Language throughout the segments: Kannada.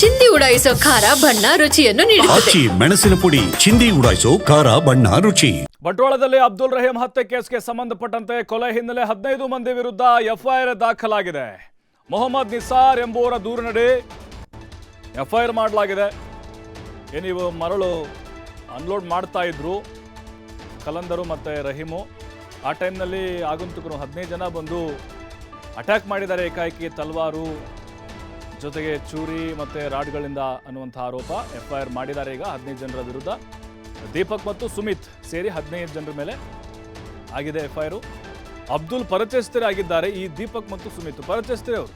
ಚಿಂದಿ ಉಡಾಯಿಸೋ ಖಾರ ಬಣ್ಣ ರುಚಿಯನ್ನು ನೀಡುತ್ತದೆ. ಆಚಿ ಮೆಣಸಿನ ಪುಡಿ ಚಿಂದಿ ಉಡಾಯಿಸೋ ಖಾರ ಬಣ್ಣ ರುಚಿ. ಬಂಟ್ವಾಳದಲ್ಲಿ ಅಬ್ದುಲ್ ರಹೀಂ ಹತ್ಯೆ ಕೇಸ್ಗೆ ಸಂಬಂಧಪಟ್ಟಂತೆ ಕೊಲೆ ಹಿನ್ನೆಲೆ ಹದಿನೈದು ಮಂದಿ ವಿರುದ್ಧ ಎಫ್ಐಆರ್ ದಾಖಲಾಗಿದೆ. ಮೊಹಮ್ಮದ್ ನಿಸಾರ್ ಎಂಬುವರ ದೂರಿನಡಿ ಎಫ್ಐಆರ್ ಮಾಡಲಾಗಿದೆ. ಏನಿವು ಮರಳು ಅನ್ಲೋಡ್ ಮಾಡ್ತಾ ಇದ್ರು ಕಲಂದರು ಮತ್ತು ರಹೀಮು. ಆ ಟೈಮ್ನಲ್ಲಿ ಆಗಂತುಕರು ಹದಿನೈದು ಜನ ಬಂದು ಅಟ್ಯಾಕ್ ಮಾಡಿದ್ದಾರೆ ಏಕಾಏಕಿ ತಲ್ವಾರು ಜೊತೆಗೆ ಚೂರಿ ಮತ್ತು ರಾಡ್ಗಳಿಂದ ಅನ್ನುವಂಥ ಆರೋಪ ಎಫ್ಐಆರ್ ಮಾಡಿದ್ದಾರೆ ಈಗ ಹದಿನೈದು ಜನರ ವಿರುದ್ಧ. ದೀಪಕ್ ಮತ್ತು ಸುಮಿತ್ ಸೇರಿ ಹದಿನೈದು ಜನರ ಮೇಲೆ ಆಗಿದೆ ಎಫ್ಐಆರ್ ಅಬ್ದುಲ್ ಪರಿಚಯಸ್ಥರಾಗಿದ್ದಾರೆ ಈ ದೀಪಕ್ ಮತ್ತು ಸುಮಿತ್. ಪರಿಚಯಸ್ಥರೇ ಅವರು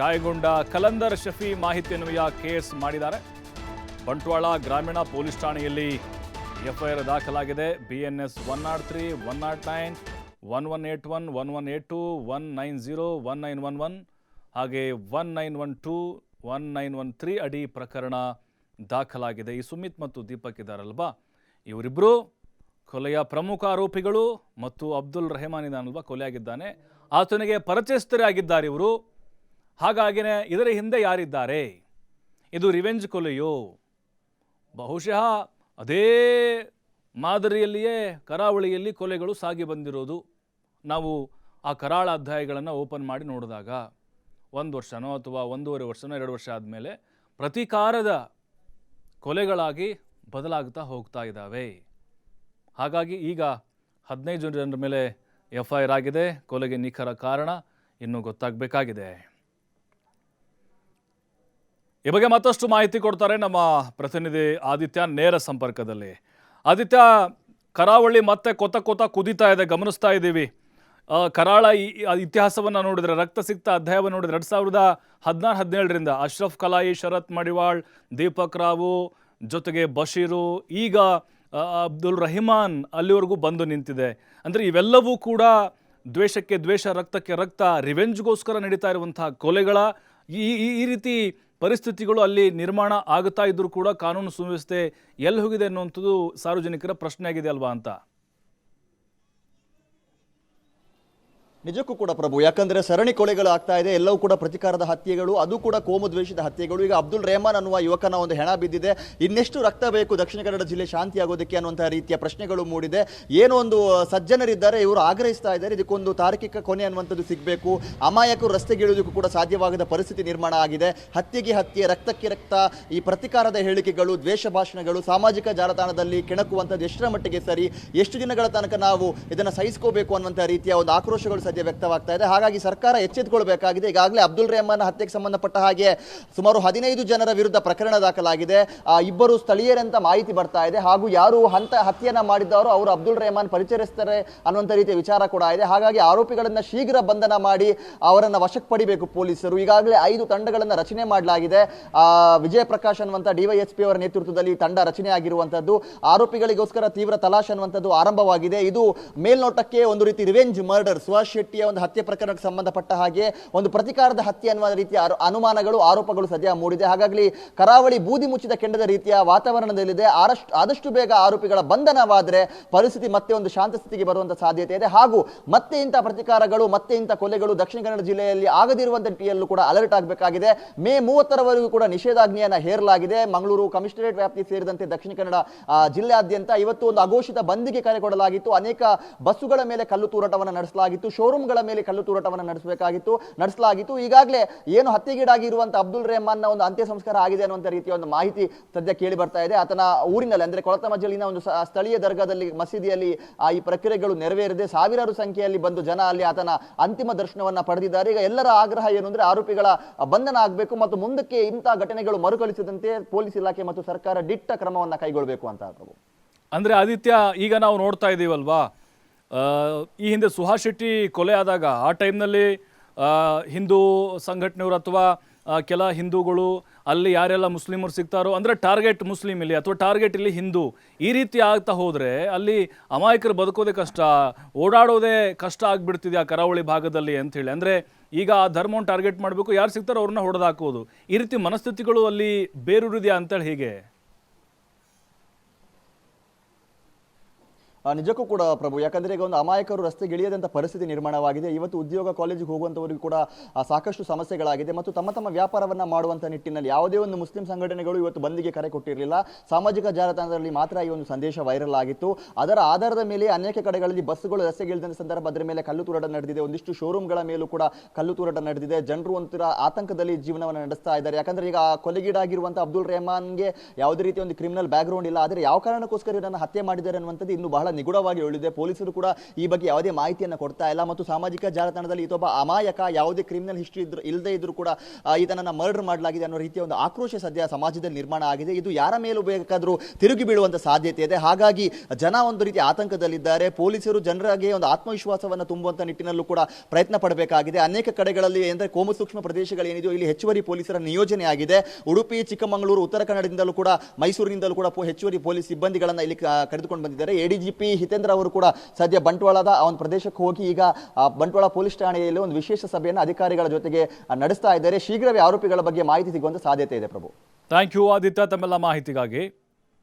ಗಾಯಗೊಂಡ ಕಲಂದರ್ ಶಫಿ ಮಾಹಿತಿ ಅನ್ವಯ ಕೇಸ್ ಮಾಡಿದ್ದಾರೆ. ಬಂಟ್ವಾಳ ಗ್ರಾಮೀಣ ಪೊಲೀಸ್ ಠಾಣೆಯಲ್ಲಿ ಎಫ್ಐಆರ್ ದಾಖಲಾಗಿದೆ. B N S one nought three one nought nine one one eight one one one eight two one nine zero one nine one one ಹಾಗೆ one nine one two one nine one three ಅಡಿ ಪ್ರಕರಣ ದಾಖಲಾಗಿದೆ. ಈ ಸುಮಿತ್ ಮತ್ತು ದೀಪಕ್ ಇದ್ದಾರಲ್ವಾ ಇವರಿಬ್ಬರು ಕೊಲೆಯ ಪ್ರಮುಖ ಆರೋಪಿಗಳು ಮತ್ತು ಅಬ್ದುಲ್ ರೆಹಮಾನ್ ಇದ್ದಾನಲ್ವಾ ಕೊಲೆಯಾಗಿದ್ದಾನೆ. ಆತನಿಗೆ ಪರಿಚಯಸ್ಥರೇ ಆಗಿದ್ದಾರೆ ಇವರು. ಹಾಗಾಗಿನೇ ಇದರ ಹಿಂದೆ ಯಾರಿದ್ದಾರೆ? ಇದು ರಿವೆಂಜ್ ಕೊಲೆಯೋ? ಬಹುಶಃ ಅದೇ ಮಾದರಿಯಲ್ಲಿಯೇ ಕರಾವಳಿಯಲ್ಲಿ ಕೊಲೆಗಳು ಸಾಗಿ ಬಂದಿರೋದು. ನಾವು ಆ ಕರಾಳ ಅಧ್ಯಾಯಗಳನ್ನು ಓಪನ್ ಮಾಡಿ ನೋಡಿದಾಗ ಒಂದು ವರ್ಷನೋ ಅಥವಾ ಒಂದೂವರೆ ವರ್ಷನೋ, ಎರಡು ವರ್ಷ ಆದಮೇಲೆ ಪ್ರತೀಕಾರದ ಕೊಲೆಗಳಾಗಿ ಬದಲಾಗ್ತಾ ಹೋಗ್ತಾ ಇದ್ದಾವೆ. ಹಾಗಾಗಿ ಈಗ ಹದಿನೈದು ಜನರ ಮೇಲೆ ಎಫ್ ಐ ಆರ್ ಆಗಿದೆ. ಕೊಲೆಗೆ ನಿಖರ ಕಾರಣ ಇನ್ನೂ ಗೊತ್ತಾಗಬೇಕಾಗಿದೆ. ಈ ಬಗ್ಗೆ ಮತ್ತಷ್ಟು ಮಾಹಿತಿ ಕೊಡ್ತಾರೆ ನಮ್ಮ ಪ್ರತಿನಿಧಿ ಆದಿತ್ಯ ನೇರ ಸಂಪರ್ಕದಲ್ಲಿ. ಆದಿತ್ಯ, ಕರಾವಳಿ ಮತ್ತೆ ಕೊತ ಕೊತ ಕುದೀತಾ ಇದೆ. ಗಮನಿಸ್ತಾ ಇದ್ದೀವಿ. ಕರಾಳ ಇತಿಹಾಸವನ್ನು ನೋಡಿದ್ರೆ, ರಕ್ತ ಸಿಕ್ತ ಅಧ್ಯಾಯವನ್ನು ನೋಡಿದ್ರೆ, ಎರಡು ಸಾವಿರದ ಹದಿನಾರು, ಹದಿನೇಳರಿಂದ ಅಶ್ರಫ್ ಕಲಾಯಿ, ಶರತ್ ಮಡಿವಾಳ್, ದೀಪಕ್ ರಾವು ಜೊತೆಗೆ ಬಶೀರು, ಈಗ ಅಬ್ದುಲ್ ರಹಿಮಾನ್ ಅಲ್ಲಿವರೆಗೂ ಬಂದು ನಿಂತಿದೆ. ಅಂದರೆ ಇವೆಲ್ಲವೂ ಕೂಡ ದ್ವೇಷಕ್ಕೆ ದ್ವೇಷ, ರಕ್ತಕ್ಕೆ ರಕ್ತ, ರಿವೆಂಜ್ಗೋಸ್ಕರ ನಡೀತಾ ಇರುವಂತಹ ಕೊಲೆಗಳ, ಈ- ಈ ರೀತಿ ಪರಿಸ್ಥಿತಿಗಳು ಅಲ್ಲಿ ನಿರ್ಮಾಣ ಆಗುತ್ತಾ ಇದ್ದರೂ ಕೂಡ ಕಾನೂನು ಸುವ್ಯವಸ್ಥೆ ಎಲ್ಲಿ ಹೋಗಿದೆ ಅನ್ನುವಂಥದ್ದು ಸಾರ್ವಜನಿಕರ ಪ್ರಶ್ನೆ ಆಗಿದೆ ಅಲ್ವಾ ಅಂತ. ನಿಜಕ್ಕೂ ಕೂಡ ಪ್ರಭು, ಯಾಕಂದ್ರೆ ಸರಣಿ ಕೊಲೆಗಳು ಆಗ್ತಾ ಇದೆ, ಎಲ್ಲವೂ ಕೂಡ ಪ್ರತಿಕಾರದ ಹತ್ಯೆಗಳು, ಅದು ಕೂಡ ಕೋಮು ದ್ವೇಷದ ಹತ್ಯೆಗಳು. ಈಗ ಅಬ್ದುಲ್ ರೆಹಮಾನ್ ಅನ್ನುವ ಯುವಕನ ಒಂದು ಹೆಣ ಬಿದ್ದಿದೆ. ಇನ್ನೆಷ್ಟು ರಕ್ತ ಬೇಕು ದಕ್ಷಿಣ ಕನ್ನಡ ಜಿಲ್ಲೆ ಶಾಂತಿಯಾಗೋದಕ್ಕೆ ಅನ್ನುವಂತಹ ರೀತಿಯ ಪ್ರಶ್ನೆಗಳು ಮೂಡಿದೆ. ಏನೋ ಒಂದು ಸಜ್ಜನರಿದ್ದಾರೆ, ಇವರು ಆಗ್ರಹಿಸ್ತಾ ಇದ್ದಾರೆ, ಇದಕ್ಕೊಂದು ತಾರ್ಕಿಕ ಕೊನೆ ಅನ್ನುವಂಥದ್ದು ಸಿಗಬೇಕು. ಅಮಾಯಕರು ರಸ್ತೆಗಿಳಿಯೋದಕ್ಕೂ ಕೂಡ ಸಾಧ್ಯವಾಗದ ಪರಿಸ್ಥಿತಿ ನಿರ್ಮಾಣ ಆಗಿದೆ. ಹತ್ಯೆಗೆ ಹತ್ಯೆ, ರಕ್ತಕ್ಕೆ ರಕ್ತ, ಈ ಪ್ರತಿಕಾರದ ಹೇಳಿಕೆಗಳು, ದ್ವೇಷ ಭಾಷಣಗಳು, ಸಾಮಾಜಿಕ ಜಾಲತಾಣದಲ್ಲಿ ಕೆಣಕುವಂಥದ್ದು ಎಷ್ಟರ ಮಟ್ಟಿಗೆ ಸರಿ, ಎಷ್ಟು ದಿನಗಳ ತನಕ ನಾವು ಇದನ್ನು ಸಹಿಸ್ಕೋಬೇಕು ಅನ್ನುವಂಥ ರೀತಿಯ ಒಂದು ಆಕ್ರೋಶಗಳು ಸದ್ಯ ವ್ಯಕ್ತವಾಗ್ತಾ ಇದೆ. ಹಾಗಾಗಿ ಸರ್ಕಾರ ಎಚ್ಚೆತ್ತುಕೊಳ್ಬೇಕಾಗಿದೆ ಈಗಾಗಲೇ ಅಬ್ದುಲ್ ರೆಹಮಾನ್ ಹತ್ಯೆಗೆ ಸಂಬಂಧಪಟ್ಟ ಹಾಗೆ ಸುಮಾರು ಹದಿನೈದು ಜನರ ವಿರುದ್ಧ ಪ್ರಕರಣ ದಾಖಲಾಗಿದೆ. ಇಬ್ಬರು ಸ್ಥಳೀಯರಂತ ಮಾಹಿತಿ ಬರ್ತಾ ಇದೆ. ಹಾಗೂ ಯಾರು ಹಂತ ಹತ್ಯೆಯನ್ನ ಮಾಡಿದವರು ಅವರು ಅಬ್ದುಲ್ ರೆಹಮಾನ್ ಪರಿಚಯಿಸ್ತಾರೆ ಅನ್ನುವಂಥ ರೀತಿಯ ವಿಚಾರ ಕೂಡ ಇದೆ. ಹಾಗಾಗಿ ಆರೋಪಿಗಳನ್ನ ಶೀಘ್ರ ಬಂಧನ ಮಾಡಿ ಅವರನ್ನ ವಶಕ್ಕೆ ಪಡಿಬೇಕು ಪೊಲೀಸರು. ಈಗಾಗಲೇ ಐದು ತಂಡಗಳನ್ನ ರಚನೆ ಮಾಡಲಾಗಿದೆ. ವಿಜಯ ಪ್ರಕಾಶ್ ಅನ್ನುವಂಥ ಡಿವೈಎಸ್ಪಿ ಅವರ ನೇತೃತ್ವದಲ್ಲಿ ತಂಡ ರಚನೆ ಆಗಿರುವಂತದ್ದು. ಆರೋಪಿಗಳಿಗೋಸ್ಕರ ತೀವ್ರ ತಲಾಶ್ ಅನ್ನುವಂಥದ್ದು ಆರಂಭವಾಗಿದೆ. ಇದು ಮೇಲ್ನೋಟಕ್ಕೆ ಒಂದು ರೀತಿ ರಿವೆಂಜ್ ಮರ್ಡರ್ ಸುಭಾಷ್ ಶೆಟ್ಟಿಯ ಒಂದು ಹತ್ಯೆ ಪ್ರಕರಣಕ್ಕೆ ಸಂಬಂಧಪಟ್ಟ ಹಾಗೆ ಒಂದು ಪ್ರತಿಕಾರದ ಹತ್ಯೆ ಅನ್ನುವ ರೀತಿಯ ಅನುಮಾನಗಳು, ಆರೋಪಗಳು ಸದ್ಯ ಮೂಡಿದೆ. ಹಾಗಾಗಿ ಕರಾವಳಿ ಬೂದಿ ಮುಚ್ಚಿದ ಕೆಂಡದ ರೀತಿಯ ವಾತಾವರಣದಲ್ಲಿದೆ. ಆರಷ್ಟು ಆದಷ್ಟು ಬೇಗ ಆರೋಪಿಗಳ ಬಂಧನವಾದರೆ ಪರಿಸ್ಥಿತಿ ಮತ್ತೆ ಒಂದು ಶಾಂತ ಸ್ಥಿತಿಗೆ ಬರುವಂತ ಸಾಧ್ಯತೆ ಇದೆ. ಹಾಗೂ ಮತ್ತೆ ಇಂಥ ಪ್ರತಿಕಾರಗಳು, ಮತ್ತೆ ಇಂಥ ಕೊಲೆಗಳು ದಕ್ಷಿಣ ಕನ್ನಡ ಜಿಲ್ಲೆಯಲ್ಲಿ ಆಗದಿರುವಂತಹ ಕೂಡ ಅಲರ್ಟ್ ಆಗಬೇಕಾಗಿದೆ. ಮೇ ಮೂವತ್ತರವರೆಗೂ ಕೂಡ ನಿಷೇಧಾಜ್ಞೆಯನ್ನು ಹೇರಲಾಗಿದೆ. ಮಂಗಳೂರು ಕಮಿಷನರೇಟ್ ವ್ಯಾಪ್ತಿ ಸೇರಿದಂತೆ ದಕ್ಷಿಣ ಕನ್ನಡ ಜಿಲ್ಲೆಯಾದ್ಯಂತ ಇವತ್ತು ಒಂದು ಅಘೋಷಿತ ಬಂದಿಗೆ ಕರೆ ಕೊಡಲಾಗಿತ್ತು. ಅನೇಕ ಬಸ್ಸುಗಳ ಮೇಲೆ ಕಲ್ಲು ತೂರಾಟವನ್ನು ನಡೆಸಲಾಗಿತ್ತು. ಶೋರೂಮ್ಗಳ ಮೇಲೆ ಕಲ್ಲು ತೂರಾಟವನ್ನು ನಡೆಸಬೇಕಾಗಿತ್ತು ನಡೆಸಲಾಗಿತ್ತು. ಈಗಾಗಲೇ ಏನು ಹತ್ಯೆಗೀಡಾಗಿರುವಂತ ಅಬ್ದುಲ್ ರೆಹಮಾನ್ನ ಒಂದು ಅಂತ್ಯ ಸಂಸ್ಕಾರ ಆಗಿದೆ ಅನ್ನುವಂಥ ರೀತಿಯ ಒಂದು ಮಾಹಿತಿ ಸದ್ಯ ಕೇಳಿ ಬರ್ತಾ ಇದೆ. ಆತನ ಊರಿನಲ್ಲಿ ಅಂದ್ರೆ ಕೊಳತಮಜ್ಜಲಿನ ಒಂದು ಸ್ಥಳೀಯ ದರ್ಗಾದಲ್ಲಿ ಮಸೀದಿಯಲ್ಲಿ ಈ ಪ್ರಕ್ರಿಯೆಗಳು ನೆರವೇರಿದೆ. ಸಾವಿರಾರು ಸಂಖ್ಯೆಯಲ್ಲಿ ಬಂದು ಜನ ಅಲ್ಲಿ ಆತನ ಅಂತಿಮ ದರ್ಶನವನ್ನ ಪಡೆದಿದ್ದಾರೆ. ಈಗ ಎಲ್ಲರ ಆಗ್ರಹ ಏನು ಅಂದ್ರೆ ಆರೋಪಿಗಳ ಬಂಧನ ಆಗಬೇಕು ಮತ್ತು ಮುಂದಕ್ಕೆ ಇಂಥ ಘಟನೆಗಳು ಮರುಕಳಿಸದಂತೆ ಪೊಲೀಸ್ ಇಲಾಖೆ ಮತ್ತು ಸರ್ಕಾರ ದಿಟ್ಟ ಕ್ರಮವನ್ನ ಕೈಗೊಳ್ಳಬೇಕು ಅಂತ ಪ್ರಭು ಅಂದರೆ ಆದಿತ್ಯ ಈಗ ನಾವು ನೋಡ್ತಾ ಇದ್ದೀವಲ್ವಾ ಆ, ಈ ಹಿಂದೆ ಸುಹಾಸ್ ಶೆಟ್ಟಿ ಕೊಲೆ ಆದಾಗ ಆ ಟೈಮ್ನಲ್ಲಿ ಹಿಂದೂ ಸಂಘಟನೆಯವರು ಅಥವಾ ಕೆಲ ಹಿಂದೂಗಳು ಅಲ್ಲಿ ಯಾರೆಲ್ಲ ಮುಸ್ಲಿಮರು ಸಿಗ್ತಾರೋ, ಅಂದರೆ ಟಾರ್ಗೆಟ್ ಮುಸ್ಲಿಮ್ ಇಲ್ಲಿ ಅಥವಾ ಟಾರ್ಗೆಟ್ ಇಲ್ಲಿ ಹಿಂದೂ, ಈ ರೀತಿ ಆಗ್ತಾ ಹೋದರೆ ಅಲ್ಲಿ ಅಮಾಯಕರು ಬದುಕೋದೇ ಕಷ್ಟ, ಓಡಾಡೋದೇ ಕಷ್ಟ ಆಗಿಬಿಡ್ತಿದೆ ಆ ಕರಾವಳಿ ಭಾಗದಲ್ಲಿ ಅಂಥೇಳಿ ಅಂದರೆ ಈಗ ಆ ಧರ್ಮವನ್ನು ಟಾರ್ಗೆಟ್ ಮಾಡಬೇಕು, ಯಾರು ಸಿಗ್ತಾರೋ ಅವ್ರನ್ನ ಹೊಡೆದಾಕೋದು. ಈ ರೀತಿ ಮನಸ್ಥಿತಿಗಳು ಅಲ್ಲಿ ಬೇರೂರಿದೆಯಾ ಅಂತೇಳಿ ಹೀಗೆ? ನಿಜಕ್ಕೂ ಕೂಡ ಪ್ರಭು, ಯಾಕಂದ್ರೆ ಈಗ ಒಂದು ಅಮಾಯಕರು ರಸ್ತೆಗೆ ಇಳಿಯದಂತ ಪರಿಸ್ಥಿತಿ ನಿರ್ಮಾಣವಾಗಿದೆ. ಇವತ್ತು ಉದ್ಯೋಗ ಕಾಲೇಜಿಗೆ ಹೋಗುವಂತವರಿಗೂ ಕೂಡ ಸಾಕಷ್ಟು ಸಮಸ್ಯೆಗಳಾಗಿದೆ. ಮತ್ತು ತಮ್ಮ ತಮ್ಮ ವ್ಯಾಪಾರವನ್ನ ಮಾಡುವಂತ ನಿಟ್ಟಿನಲ್ಲಿ ಯಾವುದೇ ಒಂದು ಮುಸ್ಲಿಂ ಸಂಘಟನೆಗಳು ಇವತ್ತು ಬಂದಿಗೆ ಕರೆ ಕೊಟ್ಟಿರಲಿಲ್ಲ. ಸಾಮಾಜಿಕ ಜಾಲತಾಣದಲ್ಲಿ ಮಾತ್ರ ಈ ಒಂದು ಸಂದೇಶ ವೈರಲ್ ಆಗಿತ್ತು. ಅದರ ಆಧಾರದ ಮೇಲೆ ಅನೇಕ ಕಡೆಗಳಲ್ಲಿ ಬಸ್ಸುಗಳು ರಸ್ತೆಗೆ ಇಳಿದ ಸಂದರ್ಭ ಅದರ ಮೇಲೆ ಕಲ್ಲು ತೂರಾಟ ನಡೆದಿದೆ. ಒಂದಿಷ್ಟು ಶೋರೂಮ್ಗಳ ಮೇಲೂ ಕೂಡ ಕಲ್ಲು ತೂರಾಟ ನಡೆದಿದೆ. ಜನರು ಒಂಥರ ಆತಂಕದಲ್ಲಿ ಜೀವನವನ್ನು ನಡೆಸ್ತಾ ಇದ್ದಾರೆ. ಯಾಕಂದ್ರೆ ಈಗ ಕೊಲೆಗೀಡಾಗಿರುವಂಥ ಅಬ್ದುಲ್ ರೆಹಮಾನ್ಗೆ ಯಾವುದೇ ರೀತಿಯ ಒಂದು ಕ್ರಿಮಿನಲ್ ಬ್ಯಾಕ್ಗ್ರೌಂಡ್ ಇಲ್ಲ. ಆದರೆ ಯಾವ ಕಾರಣಕ್ಕೋಸ್ಕರ ಇದನ್ನು ಹತ್ಯೆ ಮಾಡಿದ್ದಾರೆ ಅನ್ನುವಂಥದ್ದು ಇನ್ನೂ ಬಹಳ ನಿಗೂಢವಾಗಿ ಉಳಿದಿದೆ ಪೊಲೀಸರು ಕೂಡ ಈ ಬಗ್ಗೆ ಯಾವುದೇ ಮಾಹಿತಿಯನ್ನು ಕೊಡ್ತಾ ಇಲ್ಲ ಮತ್ತು ಸಾಮಾಜಿಕ ಜಾಲತಾಣದಲ್ಲಿ ಈತೊಬ್ಬ ಅಮಾಯಕ ಯಾವುದೇ ಕ್ರಿಮಿನಲ್ ಹಿಸ್ಟ್ರಿ ಇದ್ರು ಇಲ್ಲದೆ ಇದ್ರೂ ಕೂಡ ಈತನನ್ನು ಮರ್ಡರ್ ಮಾಡಲಾಗಿದೆ ಅನ್ನೋ ರೀತಿಯ ಒಂದು ಆಕ್ರೋಶ ಸದ್ಯ ಸಮಾಜದಲ್ಲಿ ನಿರ್ಮಾಣ ಆಗಿದೆ. ಇದು ಯಾರ ಮೇಲೂ ಬೇಕಾದರೂ ತಿರುಗಿ ಬೀಳುವಂಥ ಸಾಧ್ಯತೆ ಇದೆ. ಹಾಗಾಗಿ ಜನ ಒಂದು ರೀತಿ ಆತಂಕದಲ್ಲಿದ್ದಾರೆ. ಪೊಲೀಸರು ಜನರಿಗೆ ಒಂದು ಆತ್ಮವಿಶ್ವಾಸವನ್ನು ತುಂಬುವಂಥ ನಿಟ್ಟಿನಲ್ಲೂ ಕೂಡ ಪ್ರಯತ್ನ ಪಡಬೇಕಾಗಿದೆ. ಅನೇಕ ಕಡೆಗಳಲ್ಲಿ ಅಂದರೆ ಕೋಮು ಸೂಕ್ಷ್ಮ ಪ್ರದೇಶಗಳೇನಿದೆಯೋ, ಇಲ್ಲಿ ಹೆಚ್ಚುವರಿ ಪೊಲೀಸರ ನಿಯೋಜನೆ ಆಗಿದೆ. ಉಡುಪಿ, ಚಿಕ್ಕಮಗಳೂರು, ಉತ್ತರ ಕನ್ನಡದಿಂದಲೂ ಕೂಡ, ಮೈಸೂರಿನಿಂದಲೂ ಕೂಡ ಹೆಚ್ಚುವರಿ ಪೊಲೀಸ್ ಸಿಬ್ಬಂದಿಗಳನ್ನು ಇಲ್ಲಿ ಕರೆದುಕೊಂಡು ಬಂದಿದ್ದಾರೆ. ಎಡಿಜಿಪಿ ಹಿತೇಂದ್ರ ಅವರು ಕೂಡ ಸದ್ಯ ಬಂಟ್ವಾಳದ ಆ ಒಂದು ಪ್ರದೇಶಕ್ಕೆ ಹೋಗಿ ಈಗ ಬಂಟ್ವಾಳ ಪೊಲೀಸ್ ಠಾಣೆಯಲ್ಲಿ ಒಂದು ವಿಶೇಷ ಸಭೆಯನ್ನು ಅಧಿಕಾರಿಗಳ ಜೊತೆಗೆ ನಡೆಸ್ತಾ ಇದ್ದಾರೆ. ಶೀಘ್ರವೇ ಆರೋಪಿಗಳ ಬಗ್ಗೆ ಮಾಹಿತಿ ಸಿಗುವಂತ ಸಾಧ್ಯತೆ ಇದೆ ಪ್ರಭು. ಥ್ಯಾಂಕ್ ಯು ಆದಿತ್ಯ ತಮ್ಮೆಲ್ಲ ಮಾಹಿತಿಗಾಗಿ.